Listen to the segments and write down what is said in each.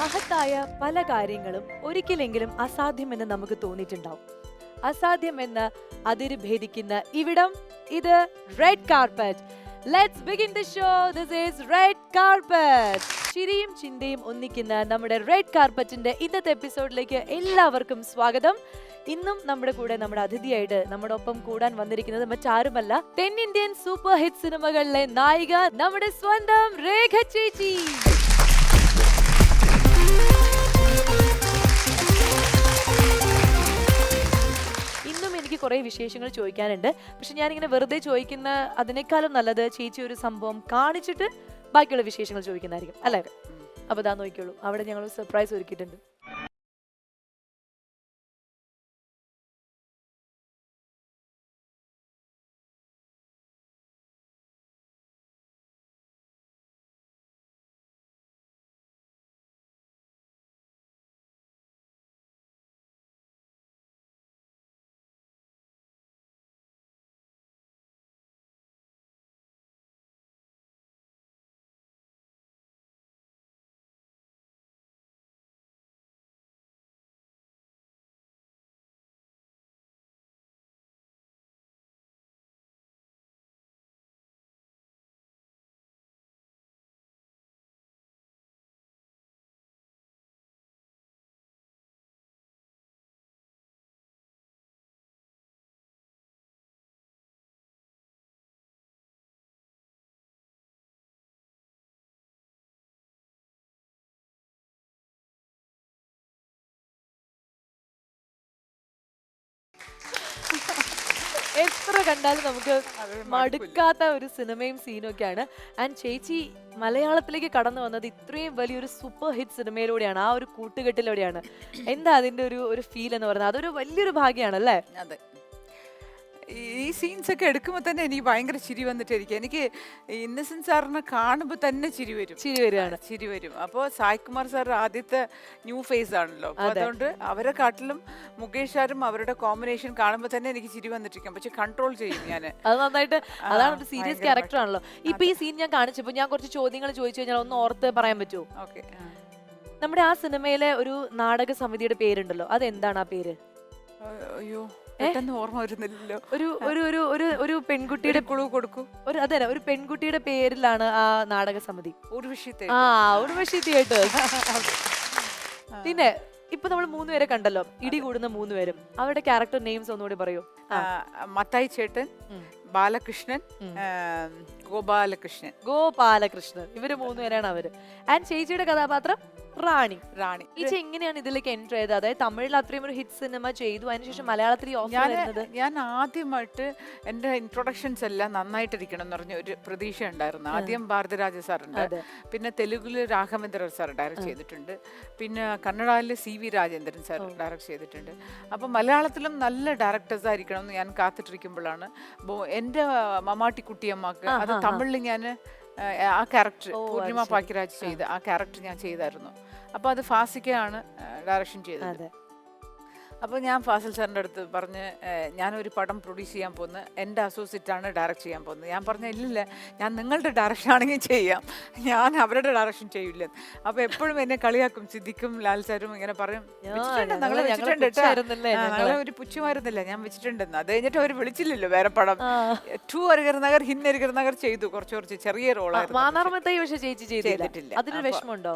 മഹത്തായ പല കാര്യങ്ങളും ഒരിക്കലെങ്കിലും അസാധ്യമെന്ന് നമുക്ക് തോന്നിയിട്ടുണ്ടാവും. അസാധ്യമെന്ന് അതിര് ഭേദിക്കുന്ന ഇവിടം ഇത് red carpet let's begin the show this is red carpet ചിരിയും ചിന്തയും ഒന്നിക്കുന്ന നമ്മുടെ റെഡ് കാർപ്പറ്റിന്റെ ഇന്നത്തെ എപ്പിസോഡിലേക്ക് എല്ലാവർക്കും സ്വാഗതം. ഇന്നും നമ്മുടെ കൂടെ നമ്മുടെ അതിഥിയായിട്ട് നമ്മുടെ ഒപ്പം കൂടാൻ വന്നിരിക്കുന്നത് മറ്റാരുമല്ല തെന്നിന്ത്യൻ സൂപ്പർ ഹിറ്റ് സിനിമകളിലെ നായിക നമ്മുടെ സ്വന്തം രേഖ ചേച്ചി. കുറേ വിശേഷങ്ങൾ ചോദിക്കാനുണ്ട്. പക്ഷെ ഞാനിങ്ങനെ വെറുതെ ചോദിക്കുന്ന അതിനേക്കാളും നല്ലത് ചേച്ചി ഒരു സംഭവം കാണിച്ചിട്ട് ബാക്കിയുള്ള വിശേഷങ്ങൾ ചോദിക്കുന്നതായിരിക്കും. അല്ലേ? അപ്പോൾ ഇതാ നോക്കിയോളൂ അവിടെ ഞങ്ങൾ സർപ്രൈസ് ഒരുക്കിയിട്ടുണ്ട്. എത്ര കണ്ടാലും നമുക്ക് മടുക്കാത്ത ഒരു സിനിമയും സീനും ഒക്കെയാണ് ആൻഡ് ചേച്ചി മലയാളത്തിലേക്ക് കടന്നു വന്നത് ഇത്രയും വലിയൊരു സൂപ്പർ ഹിറ്റ് സിനിമയിലൂടെയാണ് ആ ഒരു കൂട്ടുകെട്ടിലൂടെയാണ്. എന്താ അതിന്റെ ഒരു ഒരു ഫീൽ എന്ന് പറയുന്നത്? അതൊരു വലിയൊരു ഭാഗ്യമാണ് അല്ലേ അതെ. ഈ സീൻസ് ഒക്കെ എടുക്കുമ്പോൾ തന്നെ എനിക്ക് ഭയങ്കര ചിരി വന്നിട്ടിരിക്കും എനിക്ക് ഇന്നസെന്റ് സാറിനെ കാണുമ്പോൾ തന്നെ ചിരി വരും. ചിരി വരികയാണ്. ചിരി വരും. അപ്പോൾ സായ്കുമാർ സാർ ആദ്യത്തെ ന്യൂ ഫേസ് ആണല്ലോ. അപ്പൊ അതുകൊണ്ട് അവരെ കാട്ടിലും മുകേഷ് സാറും അവരുടെ കോമ്പിനേഷൻ കാണുമ്പോൾ തന്നെ എനിക്ക് ചിരി വന്നിട്ടിരിക്കും. പക്ഷെ കൺട്രോൾ ചെയ്യും ഞാൻ അത് നന്നായിട്ട് അതാണ് ഒരു സീരിയസ് ക്യാരക്ടർ ആണല്ലോ. ഇപ്പൊ ഈ സീൻ ഞാൻ കാണിച്ചപ്പോൾ ഞാൻ കുറച്ച് ചോദ്യങ്ങൾ ചോദിച്ചു കഴിഞ്ഞാൽ ഒന്ന് ഓർത്ത് പറയാൻ പറ്റുമോ? ഓക്കെ. നമ്മുടെ ആ സിനിമയിലെ ഒരു നാടക സമിതിയുടെ പേരുണ്ടല്ലോ. അതെന്താണ് ആ പേര്? അയ്യോ. പെട്ടെന്ന് ഓർമ്മ വരുന്നില്ലല്ലോ. ഒരു ഒരു ഒരു ഒരു ഒരു പെൺകുട്ടിയുടെ കുളു കൊടുക്കൂ. ഒരു അതെ ഒരു പെൺകുട്ടിയുടെ പേരിലാണ് ആ നാടക സമിതി ഒരു വിഷയത്തെ ആ ഉർവശി തിയേറ്റേഴ്സ് പിന്നെ ഇപ്പൊ നമ്മൾ മൂന്നുപേരെ കണ്ടല്ലോ ഇടി കൂടുന്ന മൂന്നുപേരും അവരുടെ ക്യാരക്ടർ നെയിംസ് ഒന്നുകൂടി പറയൂ. മത്തായി ചേട്ടൻ ബാലകൃഷ്ണൻ ഗോപാലകൃഷ്ണൻ. ഗോപാലകൃഷ്ണൻ. ഇവർ മൂന്നുപേരാണ് അവർ. ആൻഡ് ചേച്ചിയുടെ കഥാപാത്രം? റാണി. റാണി. ചേച്ചി എങ്ങനെയാണ് ഇതിലേക്ക് എൻട്രി ചെയ്തത് അതായത് തമിഴിൽ അത്രയും ഒരു ഹിറ്റ് സിനിമ ചെയ്തു അതിനുശേഷം മലയാളത്തിൽ ഓഫർ ഞാൻ വരുന്നത്? ഞാൻ ആദ്യമായിട്ട് എന്റെ ഇൻട്രൊഡക്ഷൻസ് എല്ലാം നന്നായിട്ടിരിക്കണം എന്ന് പറഞ്ഞ ഒരു പ്രതീക്ഷ ഉണ്ടായിരുന്നു. ആദ്യം ഭാരതരാജ സാറുണ്ട്. പിന്നെ തെലുഗിൽ രാഘവേന്ദ്ര സാർ ഡയറക്റ്റ് ചെയ്തിട്ടുണ്ട്. പിന്നെ കന്നഡയിൽ C V Rajendran sir direct ചെയ്തിട്ടുണ്ട്. അപ്പം മലയാളത്തിലും നല്ല ഡയറക്ടേഴ്സ് ആയിരിക്കണം എന്ന് ഞാൻ കാത്തിട്ടിരിക്കുമ്പോഴാണ് എന്റെ എന്റെ മമാട്ടി കുട്ടിയമ്മക്ക് അത് തമിഴിൽ ഞാൻ ആ ക്യാരക്ടർ പൂർണിമ. പാക്കിരാജ് ചെയ്ത് ആ. ക്യാരക്ടർ ഞാൻ ചെയ്തായിരുന്നു. അപ്പോൾ അത് ഫാസിക്കയാണ് ഡയറക്ഷൻ ചെയ്തത്. അപ്പോൾ ഞാൻ ഫാസിൽ സാറിന്റെ അടുത്ത് പറഞ്ഞ് ഞാനൊരു പടം പ്രൊഡ്യൂസ് ചെയ്യാൻ പോകുന്നത് എന്റെ അസോസിയേറ്റ് ആണ് ഡയറക്റ്റ് ചെയ്യാൻ പോകുന്നത്. ഞാൻ പറഞ്ഞ ഇല്ലില്ല ഞാൻ നിങ്ങളുടെ ഡയറക്ഷൻ ആണെങ്കിൽ ചെയ്യാം. ഞാൻ അവരുടെ ഡയറക്ഷൻ ചെയ്യില്ല. അപ്പോൾ എപ്പോഴും എന്നെ കളിയാക്കും സിദ്ദിഖും ലാൽ സാറും ഇങ്ങനെ പറയും. ആ, "വെച്ചിട്ടുണ്ട്, ഞങ്ങൾ ഞങ്ങൾ ഞങ്ങളെ വെച്ചിട്ടുണ്ട് കേട്ടോ." പുച്ഛമായിരുന്നല്ലേ ആ, ഞങ്ങളെ. ഞങ്ങളെ ഒരു പുച്ഛമായിരുന്നില്ല ഞാൻ വെച്ചിട്ടുണ്ടെന്ന് അത് കഴിഞ്ഞിട്ട് അവർ വിളിച്ചില്ലല്ലോ വേറെ പടം. ടു അരികർ നഗർ ഹിൻ അരികർ നഗർ ചെയ്തു കുറച്ച് കുറച്ച് ചെറിയ റോളായിരുന്നു പക്ഷെ ചേച്ചി ചെയ്തിട്ടില്ല. അതിന് വിഷമമുണ്ടോ?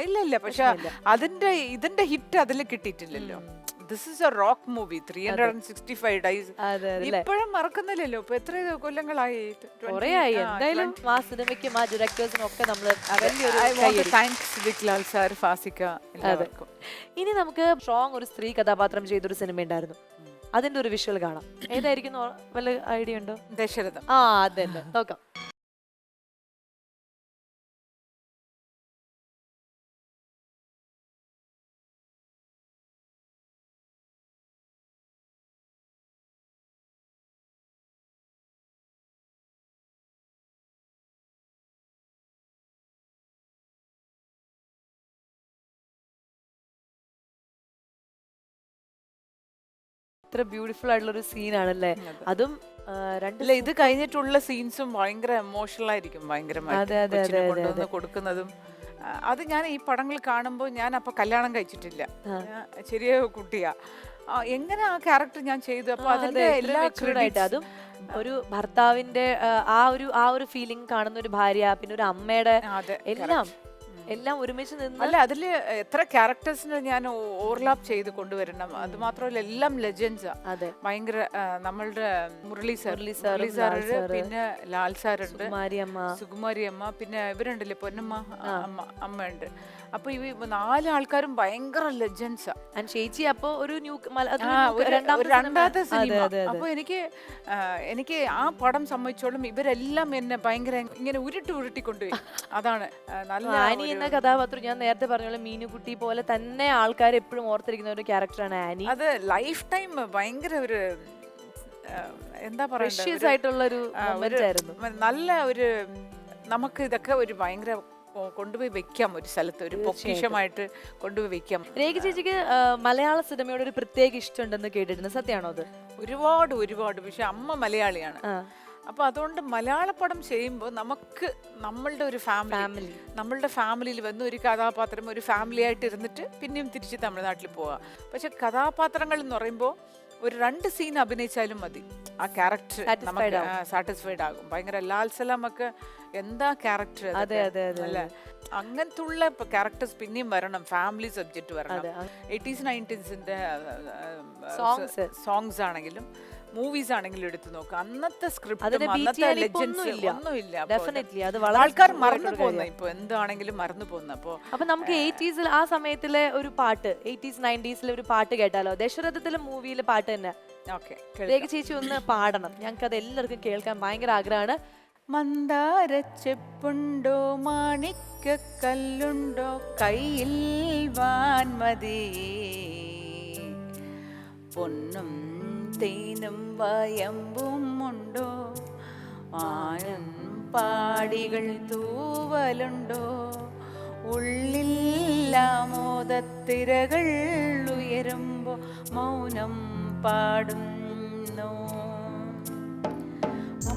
ഇല്ല ഇല്ല. പക്ഷെ അതിന്റെ ഇതിന്റെ ഹിറ്റ് അതിൽ കിട്ടിയിട്ടില്ലല്ലോ. This is a rock movie three hundred and sixty five days ഇപ്പോഴും മറക്കുന്നില്ലല്ലോ. ഇപ്പൊ എത്ര കൊല്ലങ്ങളായി? കൊറേ ആയി എന്തായാലും ആ സിനിമയ്ക്കും ആ ഡയറക്ടേഴ്സിനും ഒക്കെ നമ്മൾ വലിയൊരു കയ്യടി. താങ്ക്സ് വിക്ലാൽ സാർ ഫാസിക്ക എല്ലാവർക്കും. ഇനി നമുക്ക് സ്ട്രോങ് ഒരു സ്ത്രീ കഥാപാത്രം ചെയ്തൊരു സിനിമ ഉണ്ടായിരുന്നു. അതിന്റെ ഒരു വിഷ്വൽ കാണാം. ഏതായിരിക്കും വല്ല ഐഡിയ ഉണ്ടോ? ദശരഥം. ആ അതെ. നോക്കാം. ഇത്ര ബ്യൂട്ടിഫുൾ ആയിട്ടുള്ള ഒരു സീനാണല്ലേ അതും. രണ്ടില്ല ഇത് കഴിഞ്ഞിട്ടുള്ള സീൻസും ഭയങ്കര എമോഷണൽ ആയിരിക്കും അതെ, കൊണ്ടുവന്ന് കൊടുക്കുന്നതും അത് ഞാൻ ഈ പടങ്ങൾ കാണുമ്പോൾ ഞാൻ അപ്പൊ കല്യാണം കഴിച്ചിട്ടില്ല. ചെറിയ കുട്ടിയാ. എങ്ങനെ ആ ക്യാരക്ടർ ഞാൻ ചെയ്തു? അപ്പൊ ആ, അതിന്റെ എല്ലാ അതും ഒരു ഭർത്താവിന്റെ ആ, ഒരു ആ ഒരു ഫീലിംഗ് കാണുന്ന ഒരു ഭാര്യ പിന്നെ ഒരു അമ്മയുടെ എല്ലാം. എല്ലാം ഒരുമിച്ച് നിന്ന് അല്ല അതിൽ എത്ര ക്യാരക്ടേഴ്സിനെ ഞാൻ ഓവർലാപ്പ് ചെയ്ത് കൊണ്ടുവരണം. അത് മാത്രമല്ല എല്ലാം ലെജൻസാ അതെ. ഭയങ്കര ആ, നമ്മളുടെ മുരളി സാർ മുരളി സാറും ലാൽ പിന്നെ ലാൽ സാറുണ്ട്. അമ്മ. സുകുമാരി അമ്മ പിന്നെ ഇവരുണ്ടല്ലേ പൊന്നമ്മ. അമ്മ അമ്മയുണ്ട്. അപ്പൊ ഈ നാല് ആൾക്കാരും ഭയങ്കര ലെജൻസാ ചേച്ചി അപ്പോ ഒരു ന്യൂ രണ്ടാമത്തെ സിനിമ. അപ്പൊ എനിക്ക് എനിക്ക് ആ പടം സംബന്ധിച്ചോളം ഇവരെല്ലാം എന്നെ ഭയങ്കര ഇങ്ങനെ ഉരുട്ടി ഉരുട്ടി കൊണ്ടുപോയി. അതാണ് നല്ല ആനി എന്ന കഥാപാത്രം ഞാൻ നേരത്തെ പറഞ്ഞോളൂ മീനുകുട്ടി പോലെ തന്നെ ആൾക്കാർ എപ്പോഴും ഓർത്തിരിക്കുന്ന ഒരു ക്യാരക്ടറാണ് ആനി. അത് ലൈഫ് ടൈം ഭയങ്കര ഒരു എന്താ പറയുക ആയിട്ടുള്ള ഒരു നല്ല ഒരു നമുക്ക് ഇതൊക്കെ ഒരു ഭയങ്കര കൊണ്ടുപോയി വെക്കാം. ഒരു സ്ഥലത്ത് ഒരു. പൊക്കിഷമായിട്ട് കൊണ്ടുപോയി വെക്കാം. രേഖ ചേച്ചിക്ക് മലയാള സിനിമയോട് ഒരു പ്രത്യേക ഇഷ്ടമുണ്ടെന്ന് കേട്ടിട്ടുണ്ട്. സത്യമാണോ അത്? ഒരുപാട് ഒരുപാട്. പക്ഷെ അമ്മ മലയാളിയാണ്. അപ്പൊ അതുകൊണ്ട് മലയാള പടം ചെയ്യുമ്പോൾ നമുക്ക് നമ്മളുടെ ഒരു ഫാമിലി ഫാമിലി നമ്മളുടെ ഫാമിലിയിൽ വന്ന് ഒരു കഥാപാത്രം ഒരു ഫാമിലി ആയിട്ട് ഇരുന്നിട്ട് പിന്നെയും തിരിച്ച് തമിഴ്നാട്ടിൽ പോവാം. പക്ഷെ കഥാപാത്രങ്ങൾ എന്ന് പറയുമ്പോൾ ഒരു രണ്ട് സീൻ അഭിനയിച്ചാലും മതി. ആ ക്യാരക്ടർ നമുക്ക് സാറ്റിസ്ഫൈഡ് ആകും. ഭയങ്കര ലാൽ സലാം ഒക്കെ എന്താ ക്യാരക്ടർ അതെ അതെ അങ്ങനത്തുള്ള ക്യാരക്ടേഴ്സ് പിന്നെയും വരണം. ഫാമിലി സബ്ജക്റ്റ് വരണം. Eighties നയന്റീൻസിന്റെ Songs. സോങ്സ് ആണെങ്കിലും മൂവീസ് ആണെങ്കിലും എടുത്തു നോക്കുക അന്നത്തെ സ്ക്രിപ്റ്റ് അതിന് അന്നത്തെ ലെജൻസ് ഒന്നുമില്ല. ഡെഫിനറ്റ്ലി അത് വളരെ ആൾക്കാർ മറന്നു പോകുന്ന ഇപ്പൊ എന്താണെങ്കിലും മറന്നു പോകുന്ന അപ്പൊ അപ്പൊ നമുക്ക് എയ്റ്റീസിൽ ആ സമയത്തിലെ ഒരു പാട്ട് എയ്റ്റീസ് നയന്റീസിലെ ഒരു പാട്ട് കേട്ടാലോ? ദശരഥത്തിലെ മൂവിയിലെ പാട്ട് തന്നെ. ഓക്കെ രേഖ ചേച്ചി ഒന്ന് പാടണം. ഞങ്ങൾക്ക് അത് എല്ലാവർക്കും കേൾക്കാൻ ഭയങ്കര ആഗ്രഹമാണ്. മന്ദാര ചെപ്പുണ്ടോ? മാണിക്ക കല്ലുണ്ടോ? കയ്യിൽ വാൻമതി. പൊന്നും തേനും വയമ്പും ഉണ്ടോ? ആനം പാടികൾ തൂവലുണ്ടോ? ഉള്ളില്ലാമോദത്തിരകൾ ഉയരുമ്പോ മൗനം പാടുന്നു?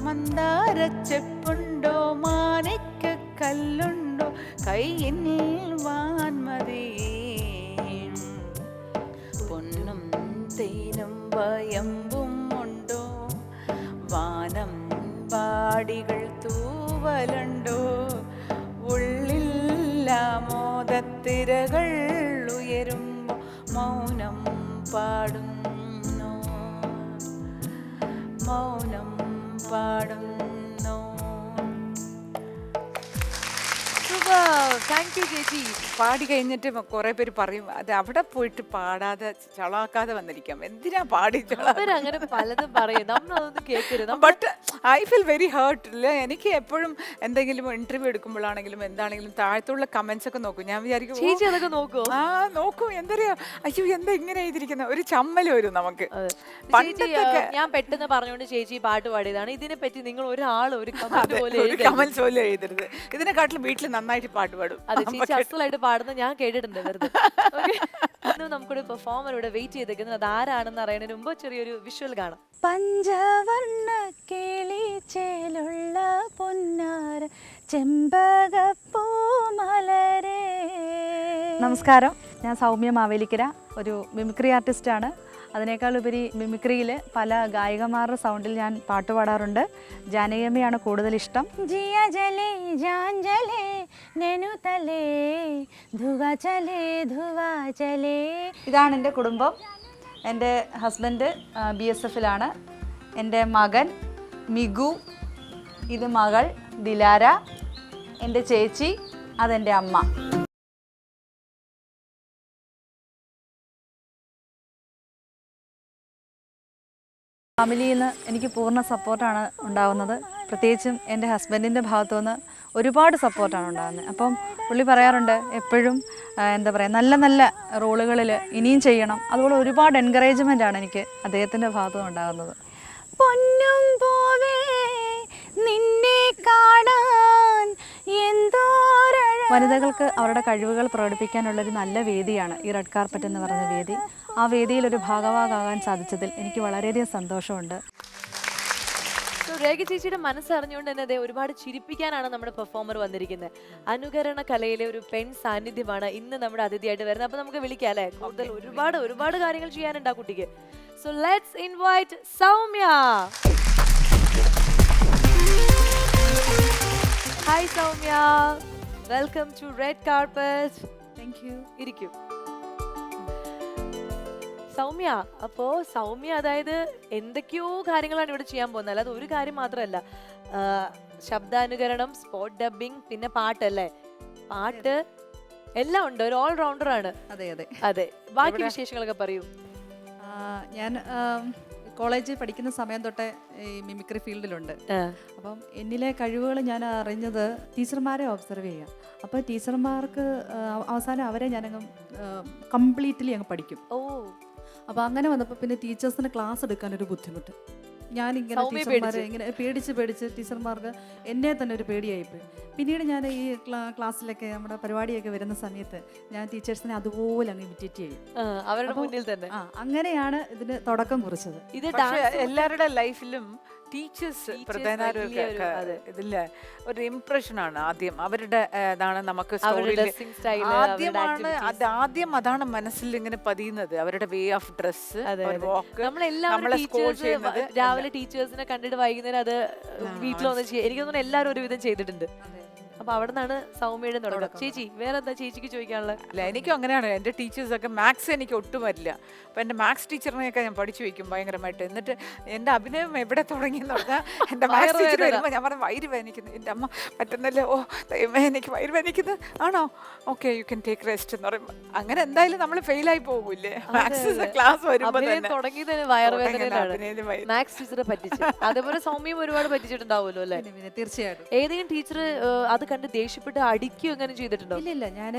മന്ദാരച്ചെപ്പുണ്ടോ മാനിക്ക കല്ലുണ്ടോ? കയ്യിൽ വാൻമതി പൊന്നും തേനും വയമ്പും ഉണ്ടോ? വാനം പാടികൾ തൂവലുണ്ടോ? ഉള്ളില്ലാമോദത്തിരകൾ ഉയരുമ്പോ മൗനം പാടുന്നു? മൗനം പാടുന്നു? താങ്ക് യു ചേച്ചി. പാടി കഴിഞ്ഞിട്ട് കുറെ പേര് പറയും അത് അവിടെ പോയിട്ട് പാടാതെ ചളാക്കാതെ വന്നിരിക്കാം. എന്തിനാ പാടി അങ്ങനെ പലതും പറയും. നമ്മളതൊന്നും കേൾക്കരുത്. നമ്മൾ but I feel very hurt ഇല്ല എനിക്ക് എപ്പോഴും എന്തെങ്കിലും ഇന്റർവ്യൂ എടുക്കുമ്പോഴാണെങ്കിലും എന്താണെങ്കിലും താഴത്തുള്ള കമന്റ്സ് ഒക്കെ നോക്കും. ഞാൻ വിചാരിക്കും ചേച്ചി അതൊക്കെ നോക്കൂ ആ നോക്കും. എന്തറിയാ? അയ്യോ എന്താ ഇങ്ങനെ എഴുതിയിരിക്കുന്നത് ഒരു ചമ്മൽ വരും നമുക്ക്. ഞാൻ പെട്ടെന്ന് പറഞ്ഞുകൊണ്ട് ചേച്ചി പാട്ട് പാടിയതാണ്. ഇതിനെ പറ്റി നിങ്ങൾ ഒരാൾ ഒരു കമന്റ് പോലും എഴുതരുത്. ഇതിനെക്കാട്ടിലും വീട്ടിൽ നന്നായിട്ട് പാട്ട് പാടും. അതെ ചേച്ചി അസലായിട്ട് പാടുന്നത് ഞാൻ കേട്ടിട്ടുണ്ട് വെറുതെ. നമുക്കൊരു പെർഫോമർ ഇവിടെ വെയിറ്റ് ചെയ്തേക്കുന്നത് അത് ആരാണെന്ന് അറിയണതിന് മുമ്പ് ചെറിയൊരു വിഷ്വൽ കാണാം. പഞ്ചവർണ കിളിച്ചേലുള്ള പൊന്നാര ചെമ്പകപ്പൂ മലരേ. നമസ്കാരം. ഞാൻ സൗമ്യ മാവേലിക്കര ഒരു മിമിക്രി ആർട്ടിസ്റ്റാണ് അതിനേക്കാൾ ഉപരി മിമിക്രിയിൽ പല ഗായികമാരുടെ സൗണ്ടിൽ ഞാൻ പാട്ട് പാടാറുണ്ട്. ജാനകിയമ്മയാണ് കൂടുതൽ ഇഷ്ടം. ജിയ ജലേ ജാഞ്ചലേ നെനു തലേ ചലേ ചലേ. ഇതാണ് എന്റെ കുടുംബം. എന്റെ ഹസ്ബൻഡ് ബി എസ് എഫിലാണ് എന്റെ മകൻ മിഗു ഇത് മകൾ ദിലാര എന്റെ ചേച്ചി അതെന്റെ അമ്മ. ഫാമിലിയിൽ നിന്ന് എനിക്ക് പൂർണ സപ്പോർട്ടാണ് ഉണ്ടാവുന്നത്. പ്രത്യേകിച്ചും എന്റെ ഹസ്ബൻഡിന്റെ ഭാഗത്തു നിന്ന് ഒരുപാട് സപ്പോർട്ടാണ് ഉണ്ടാകുന്നത് അപ്പം പുള്ളി പറയാറുണ്ട് എപ്പോഴും എന്താ പറയുക നല്ല നല്ല റോളുകളിൽ ഇനിയും ചെയ്യണം. അതുപോലെ ഒരുപാട് എൻകറേജ്മെന്റ് ആണ് എനിക്ക് അദ്ദേഹത്തിന്റെ ഭാഗത്തു നിന്ന് ഉണ്ടാകുന്നത്. പൊന്നും പോവേ നിന്നെ കാണാൻ വനിതകൾക്ക് അവരുടെ കഴിവുകൾ പ്രകടിപ്പിക്കാനുള്ളൊരു നല്ല വേദിയാണ് ഈ റെഡ് കാർപ്പറ്റ് എന്ന് പറഞ്ഞ വേദി. ആ വേദിയിൽ ഒരു ഭാഗഭാഗാകാൻ സാധിച്ചതിൽ എനിക്ക് വളരെയധികം സന്തോഷമുണ്ട്. രേഖ ചേച്ചിയുടെ മനസ്സറിഞ്ഞുകൊണ്ട് തന്നെ ദേ ഒരുപാട് ചിരിപ്പിക്കാനാണ് നമ്മുടെ പെർഫോമർ വന്നിരിക്കുന്നത്. അനുകരണ കലയിലെ ഒരു പെൺ സാന്നിധ്യമാണ് ഇന്ന് നമ്മുടെ അതിഥിയായിട്ട് വരുന്നത്. അപ്പൊ നമുക്ക് വിളിക്കാം അല്ലെ? കൂടുതൽ ഒരുപാട് ഒരുപാട് കാര്യങ്ങൾ ചെയ്യാനുണ്ട് ആ കുട്ടിക്ക്. So let's invite Soumya. Hi Soumya welcome to red carpet thank you ഇരിക്കും. സൗമ്യ അപ്പോ സൗമ്യ അതായത് എന്തൊക്കെയോ കാര്യങ്ങളാണ് ഇവിടെ ചെയ്യാൻ പോകുന്നത്. അല്ലാതെ ഒരു കാര്യം മാത്രമല്ല. ശബ്ദാനുകരണം സ്പോട്ട് ഡബിങ് പിന്നെ പാട്ടല്ലേ? പാട്ട് എല്ലാം ഉണ്ട്. ഒരു ഓൾ റൗണ്ടർ ആണ്. അതെ അതെ. അതെ. ബാക്കി? വിശേഷങ്ങളൊക്കെ പറയൂ. ഞാൻ കോളേജിൽ പഠിക്കുന്ന സമയം തൊട്ടേ ഈ മിമിക്രി ഫീൽഡിലുണ്ട്. അപ്പം എന്നിലെ കഴിവുകൾ ഞാൻ അറിഞ്ഞത് ടീച്ചർമാരെ ഒബ്സർവ് ചെയ്യാം അപ്പോൾ ടീച്ചർമാർക്ക് അവസാനം അവരെ ഞാനങ്ങ് കംപ്ലീറ്റ്ലി അങ്ങ് പഠിക്കും. ഓ. അപ്പോൾ അങ്ങനെ വന്നപ്പോൾ പിന്നെ ടീച്ചേഴ്സിന് ക്ലാസ് എടുക്കാനൊരു ബുദ്ധിമുട്ട്. ഞാനിങ്ങനെ ഇങ്ങനെ ടീച്ചർമാരെ? ഇങ്ങനെ പേടിച്ച് പേടിച്ച് ടീച്ചർമാർക്ക് എന്നെ തന്നെ ഒരു പേടിയായിപ്പോയി പിന്നീട് ഞാൻ ഈ ക്ലാസ്സിലൊക്കെ നമ്മുടെ പരിപാടിയൊക്കെ വരുന്ന സമയത്ത് ഞാൻ ടീച്ചേഴ്സിനെ അതുപോലെ അങ്ങ് ഇമിറ്റേറ്റ് ചെയ്യും. അവരുടെ മുന്നിൽ തന്നെ. അങ്ങനെയാണ് ഇതിന് തുടക്കം കുറിച്ചത്. ഇത് എല്ലാവരുടെ ലൈഫിലും ടീച്ചേഴ്സ് പ്രധാന വലിയ ഒരു- ആണ് ആദ്യം. അവരുടെ ഇതാണ് നമുക്ക് ആദ്യമാണ് അത് ആദ്യം അതാണ് മനസ്സിൽ ഇങ്ങനെ പതിയുന്നത്. അവരുടെ വേ ഓഫ് ഡ്രസ് രാവിലെ ടീച്ചേഴ്സിനെ കണ്ടിട്ട് വൈകുന്നേരം അത് വീട്ടിലൊന്ന് ചെയ്യും എനിക്ക് തോന്നുന്നു എല്ലാവരും ഒരുവിധം ചെയ്തിട്ടുണ്ട്. അപ്പൊ അവിടെ നിന്നാണ് സൗമ്യയുടെ തുടക്കം. ചേച്ചി വേറെ എന്താ ചേച്ചിക്ക് ചോദിക്കാനുള്ളത് അല്ല എനിക്കും അങ്ങനെയാണ്. എന്റെ ടീച്ചേഴ്സ് ഒക്കെ മാത്സ് എനിക്ക് ഒട്ടും വരില്ല. അപ്പം എന്റെ മാത്സ് ടീച്ചറിനെയൊക്കെ ഞാൻ പഠിച്ചു വെക്കും ഭയങ്കരമായിട്ട്. എന്നിട്ട് എന്റെ അഭിനയം എവിടെ തുടങ്ങി എന്റെ പറഞ്ഞാൽ എന്റെ മാത്സ് ടീച്ചർ. വരുമ്പോൾ ഞാൻ പറഞ്ഞു വയറ് വേദനിക്കുന്നു. എന്റെ അമ്മ പറ്റുന്നല്ലേ? ഓ എനിക്ക് വയറ് വേദനിക്കുന്നത് ആണോ? Okay you can take rest എന്ന് പറയുമ്പോൾ അങ്ങനെ എന്തായാലും നമ്മൾ ഫെയിൽ ആയി പോകൂലേ മാത്സ് ക്ലാസ് വരുമ്പോൾ വയറുവേദനയിലാണ് മാത്സ് ടീച്ചറെ പറ്റിച്ച്. അതേപോലെ സൗമ്യം ഒരുപാട് പറ്റിച്ചിട്ടുണ്ടാവുമല്ലോ അല്ലെ? തീർച്ചയായിട്ടും. ഏതെങ്കിലും ടീച്ചർ അത് കണ്ട് ദേഷ്യപ്പെട്ട് അടിക്കുകയോ അങ്ങനെ ചെയ്തിട്ടുണ്ടോ? ഇല്ല ഇല്ല ഞാൻ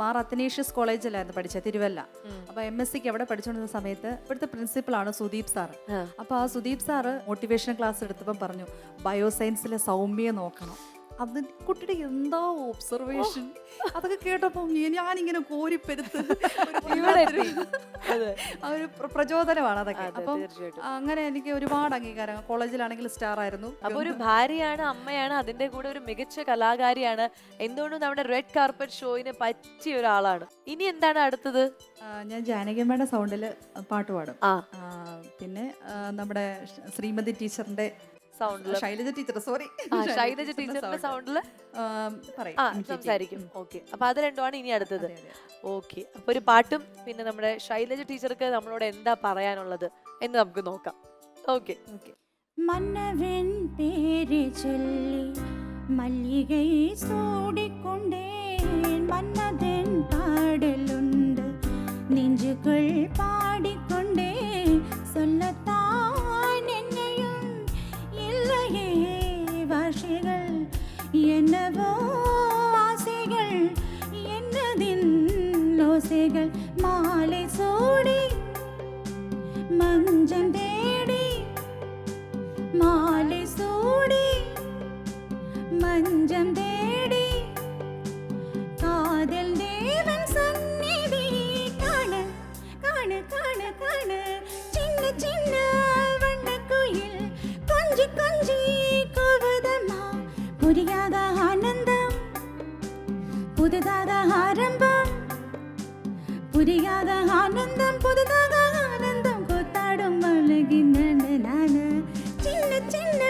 മാർ അത്തനേഷ്യസ് കോളേജിലായിരുന്നു പഠിച്ചത് തിരുവല്ല. അപ്പൊ എം എസ് സിക്ക് അവിടെ പഠിച്ചുകൊണ്ടിരുന്ന സമയത്ത് ഇവിടുത്തെ പ്രിൻസിപ്പളാണ് സുദീപ് സാറ്. അപ്പൊ ആ സുദീപ് സാറ് മോട്ടിവേഷൻ ക്ലാസ് എടുത്തപ്പോൾ പറഞ്ഞു ബയോസയൻസിലെ സൗമ്യയെ നോക്കണം. അത് കുട്ടിയുടെ എന്താ ഒബ്സർവേഷൻ അതൊക്കെ കേട്ടപ്പോൾ ഞാനിങ്ങനെ കോരിപ്പെരുത്ത്. ആ ഒരു പ്രചോദനമാണ് അതൊക്കെ. അതെ, അപ്പം അങ്ങനെ എനിക്ക് ഒരുപാട് അംഗീകാരം കോളേജിലാണെങ്കിൽ സ്റ്റാർ ആയിരുന്നു. അപ്പൊ ഒരു ഭാര്യയാണ് അമ്മയാണ് അതിന്റെ കൂടെ ഒരു മികച്ച കലാകാരിയാണ്. എന്തുകൊണ്ടും നമ്മുടെ റെഡ് കാർപ്പറ്റ് ഷോയിന് പറ്റിയ ഒരാളാണ്. ഇനി എന്താണ് അടുത്തത്? ഞാൻ ജാനകിയമ്മയുടെ സൗണ്ടിൽ പാട്ട് പാടും. പിന്നെ നമ്മുടെ ശ്രീമതി ടീച്ചറിന്റെ സൗണ്ടിൽ ശൈലജ ടീച്ചർ സോറി ശൈലജ ടീച്ചറിന്റെ സൗണ്ടിൽ ആ സംസാരിക്കും. ഓക്കെ അപ്പൊ അത് രണ്ടുമാണ് ഇനി അടുത്തത്. ഓക്കെ അപ്പൊ ഒരു പാട്ടും പിന്നെ നമ്മുടെ ശൈലജ ടീച്ചർക്ക് നമ്മളോട് എന്താ പറയാനുള്ളത് എന്ന് നമുക്ക് നോക്കാം. ഓക്കെ മന്നവൻ പേര് ചൊല്ലി മല്ലികൈ സൂടിക്കൊണ്ടേ മന്നതൻ പാടലുണ്ട് നെഞ്ചുകൾ പാടിക്കൊണ്ട് புதுதாக ஆரம்பம் புரியாத ஆனந்தம் புதுதாக ஆனந்தம் கூத்தாடும் அழகின்றன நான சின்ன சின்ன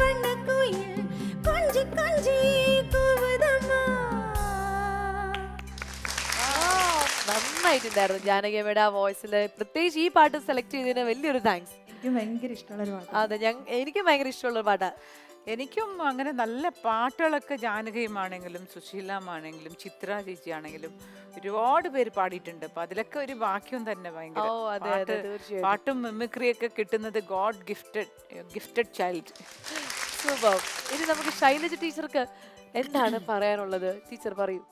வண்ண குயில் கொஞ்சி கொஞ்சி கூவுதம்மா നന്നായിട്ടുണ്ടായിരുന്നു ജാനകിയമ്മയുടെ ആ വോയിസിൽ പ്രത്യേകിച്ച് ഈ പാട്ട് സെലക്ട് ചെയ്തതിന് വലിയൊരു താങ്ക്സ് എനിക്ക് ഭയങ്കര ഇഷ്ടമുള്ള ഒരു പാട്ട് അതെ ഞാൻ എനിക്ക് ഭയങ്കര ഇഷ്ടമുള്ള ഒരു പാട്ടാ എനിക്കും അങ്ങനെ നല്ല പാട്ടുകളൊക്കെ ജാനകിയുമാണെങ്കിലും സുശീലമാണെങ്കിലും ചിത്ര ചേച്ചിയാണെങ്കിലും ഒരുപാട് പേര് പാടിയിട്ടുണ്ട്. അപ്പൊ അതിലൊക്കെ ഒരു വാക്യം തന്നെ ഭയങ്കര പാട്ട് തീർച്ചയായിട്ടും. പാട്ടും മിമിക്രി കിട്ടുന്നത് god gifted gifted child. Super. ഇനി നമുക്ക് ശൈലജ ടീച്ചർക്ക് എന്താണ് പറയാനുള്ളത്? ടീച്ചർ പറയൂ.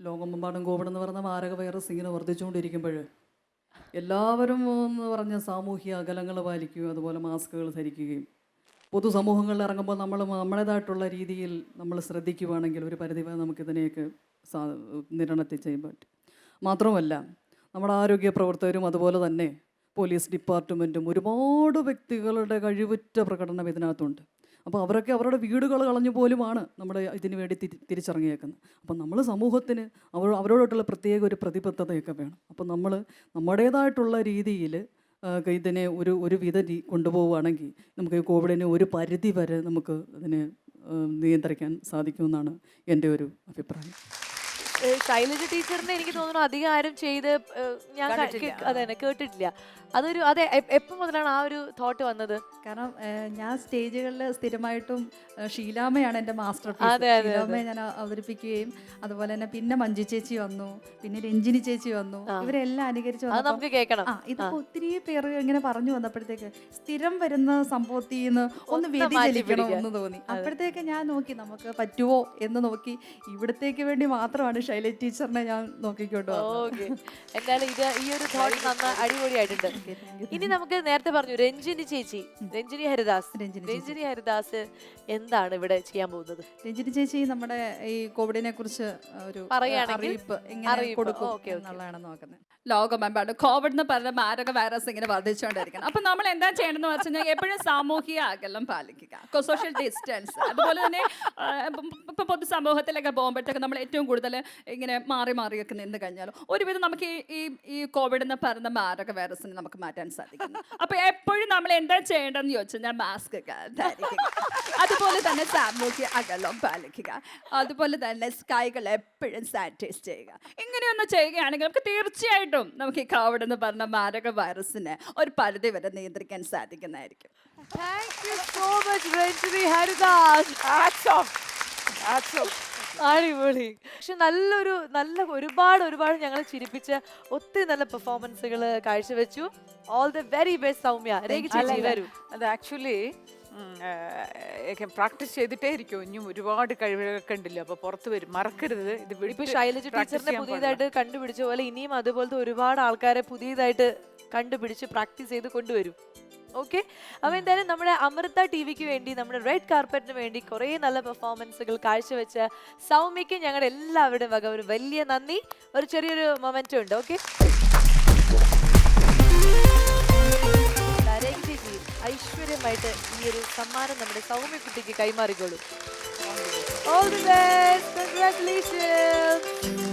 ലോകമെമ്പാടും കോവിഡ് എന്ന് പറഞ്ഞ മാരക വൈറസ് ഇങ്ങനെ വർദ്ധിച്ചുകൊണ്ടിരിക്കുമ്പോൾ എല്ലാവരും എന്ന് പറഞ്ഞ സാമൂഹിക അകലങ്ങൾ പാലിക്കുകയും അതുപോലെ മാസ്കുകൾ ധരിക്കുകയും പൊതുസമൂഹങ്ങളിൽ ഇറങ്ങുമ്പോൾ നമ്മൾ നമ്മുടേതായിട്ടുള്ള രീതിയിൽ നമ്മൾ ശ്രദ്ധിക്കുവാണെങ്കിൽ ഒരു പരിധി വരെ നമുക്കിതിനെയൊക്കെ സാ നിരണത്തിൽ ചെയ്യാൻ പറ്റും. മാത്രമല്ല നമ്മുടെ ആരോഗ്യ പ്രവർത്തകരും അതുപോലെ തന്നെ പോലീസ് ഡിപ്പാർട്ട്മെന്റും ഒരുപാട് വ്യക്തികളുടെ കഴിവുറ്റ പ്രകടനം ഇതിനകത്തുണ്ട്. അപ്പോൾ അവരൊക്കെ അവരുടെ വീടുകൾ കളഞ്ഞു പോലുമാണ് നമ്മുടെ ഇതിനു വേണ്ടി തിരി തിരിച്ചിറങ്ങിയേക്കുന്നത്. അപ്പം നമ്മൾ സമൂഹത്തിന് അവർ അവരോടായിട്ടുള്ള പ്രത്യേക ഒരു പ്രതിബദ്ധതയൊക്കെ വേണം. അപ്പം നമ്മൾ നമ്മുടേതായിട്ടുള്ള രീതിയിൽ ഇതിനെ ഒരു ഒരു വിധ കൊണ്ടുപോവുകയാണെങ്കിൽ നമുക്ക് ഈ കോവിഡിനെ ഒരു പരിധി വരെ നമുക്ക് അതിനെ നിയന്ത്രിക്കാൻ സാധിക്കുമെന്നാണ് എന്റെ ഒരു അഭിപ്രായം. ശൈലജ ടീച്ചറിനെ എനിക്ക് തോന്നുന്നു അധികം ആരും ചെയ്ത് ഞാൻ അതെ കേട്ടിട്ടില്ല. അതൊരു അതെ എപ്പോ മുതലാണ് ആ ഒരു തോട്ട് വന്നത്? കാരണം ഞാൻ സ്റ്റേജുകളിൽ സ്ഥിരമായിട്ടും ഷീലാമയാണ് ഷീലാമ്മയാണ് എന്റെ മാസ്റ്റർ. ഷീലാമ്മയെ ഞാൻ അവതരിപ്പിക്കുകയും അതുപോലെ തന്നെ പിന്നെ മഞ്ജു ചേച്ചി വന്നു പിന്നെ രഞ്ജിനി ചേച്ചി വന്നു ഇവരെല്ലാം അനുകരിച്ച് നമുക്ക് കേൾക്കണം. ആ ഇതിപ്പോ ഒത്തിരി പേര് ഇങ്ങനെ പറഞ്ഞു വന്നപ്പോഴത്തേക്ക് സ്ഥിരം വരുന്ന സംഭവത്തിൽ നിന്ന് ഒന്ന് വ്യതിചലിക്കണം എന്ന് തോന്നി. അപ്പോഴത്തേക്ക് ഞാൻ നോക്കി നമുക്ക് പറ്റുമോ എന്ന് നോക്കി ഇവിടത്തേക്ക് വേണ്ടി മാത്രമാണ് ശൈല ടീച്ചറിനെ ഞാൻ നോക്കിക്കൊണ്ട് എന്തായാലും ഇത് ഈ ഒരു തോട്ട് അടിപൊളിയായിട്ടുണ്ട്. ഇനി നമുക്ക് നേരത്തെ പറഞ്ഞു രഞ്ജിനി ചേച്ചി രഞ്ജിനി ഹരിദാസ്. രഞ്ജിനി രഞ്ജിനി ഹരിദാസ് എന്താണ് ഇവിടെ ചെയ്യാൻ പോകുന്നത്? രഞ്ജിനി ചേച്ചി നമ്മുടെ ഈ കോവിഡിനെ കുറിച്ച് ഒരു പറയുകയാണെങ്കിൽ അറിയിപ്പ് എങ്ങനെ അറിയിപ്പ്. കൊടുക്കും ഓക്കെ, ഓക്കെ. എന്നുള്ളതാണ് നോക്കുന്നത്. ലോകമെമ്പാടും കോവിഡ് എന്ന് പറഞ്ഞ മാരക വൈറസ് ഇങ്ങനെ വർദ്ധിച്ചുകൊണ്ടിരിക്കണം അപ്പൊ നമ്മൾ എന്താ ചെയ്യണമെന്ന് വെച്ച് കഴിഞ്ഞാൽ എപ്പോഴും സാമൂഹിക അകലം പാലിക്കുക. സോഷ്യൽ ഡിസ്റ്റൻസ് അതുപോലെ തന്നെ ഇപ്പം- പൊതുസമൂഹത്തിലൊക്കെ പോകുമ്പോഴത്തേക്ക് നമ്മൾ ഏറ്റവും കൂടുതൽ ഇങ്ങനെ മാറി മാറിയൊക്കെ നിന്ന് കഴിഞ്ഞാൽ ഒരുവിധം നമുക്ക് ഈ ഈ ഈ കോവിഡ് എന്ന് പറയുന്ന മാരക വൈറസിനെ നമുക്ക് മാറ്റാൻ സാധിക്കുന്നു. അപ്പൊ എപ്പോഴും നമ്മൾ എന്താ ചെയ്യേണ്ടതെന്ന് ചോദിച്ചാൽ മാസ്ക് ധരിക്കുക. അതുപോലെ തന്നെ സാമൂഹ്യ അകലം പാലിക്കുക. അതുപോലെ തന്നെ സ്കൈകൾ എപ്പോഴും സാനിറ്റൈസ് ചെയ്യുക. ഇങ്ങനെയൊന്ന് ചെയ്യുകയാണെങ്കിൽ നമുക്ക് തീർച്ചയായിട്ടും നമുക്ക് ഈ കോവിഡ് എന്ന് പറഞ്ഞ മാരക വൈറസിനെ ഒരു പരിധി വരെ നിയന്ത്രിക്കാൻ സാധിക്കുന്നതായിരിക്കും. Thank you so much Haridas അടിപൊളി. പക്ഷെ നല്ലൊരു നല്ല ഒരുപാട് ഒരുപാട് ഞങ്ങളെ ചിരിപ്പിച്ച ഒത്തിരി നല്ല പെർഫോമൻസുകൾ കാഴ്ചവെച്ചു. All the very best Soumya. Rekha ചേച്ചി അല്ല, വരൂ അത് ആക്ച്വലി പ്രാക്ടീസ് ചെയ്തിട്ടേ ഇരിക്കും. ഇനിയും ഒരുപാട് കഴിവുകളൊക്കെ ഉണ്ടല്ലോ. അപ്പൊ പുറത്ത് വരും. മറക്കരുത്. ഇത് ഇപ്പൊ ശൈലജ ടീച്ചറിനെ പുതിയതായിട്ട് കണ്ടുപിടിച്ച പോലെ ഇനിയും അതുപോലത്തെ ഒരുപാട് ആൾക്കാരെ പുതിയതായിട്ട് കണ്ടുപിടിച്ച് പ്രാക്ടീസ് ചെയ്ത് കൊണ്ടുവരും. ഓക്കെ അപ്പൊ എന്തായാലും നമ്മുടെ അമൃത ടി വിക്ക് വേണ്ടി നമ്മുടെ റെഡ് കാർപ്പറ്റിന് വേണ്ടി കുറേ നല്ല പെർഫോമൻസുകൾ കാഴ്ചവെച്ച സൗമ്യക്ക് ഞങ്ങളുടെ എല്ലാവരുടെയും വക ഒരു വലിയ നന്ദി. ഒരു ചെറിയൊരു മൊമെന്റ് ഉണ്ട്. ഓക്കെ ചേച്ചി ഐശ്വര്യമായിട്ട് ഈ ഒരു സമ്മാനം നമ്മുടെ സൗമ്യ കുട്ടിക്ക് കൈമാറിക്കോളൂ. All the best congratulations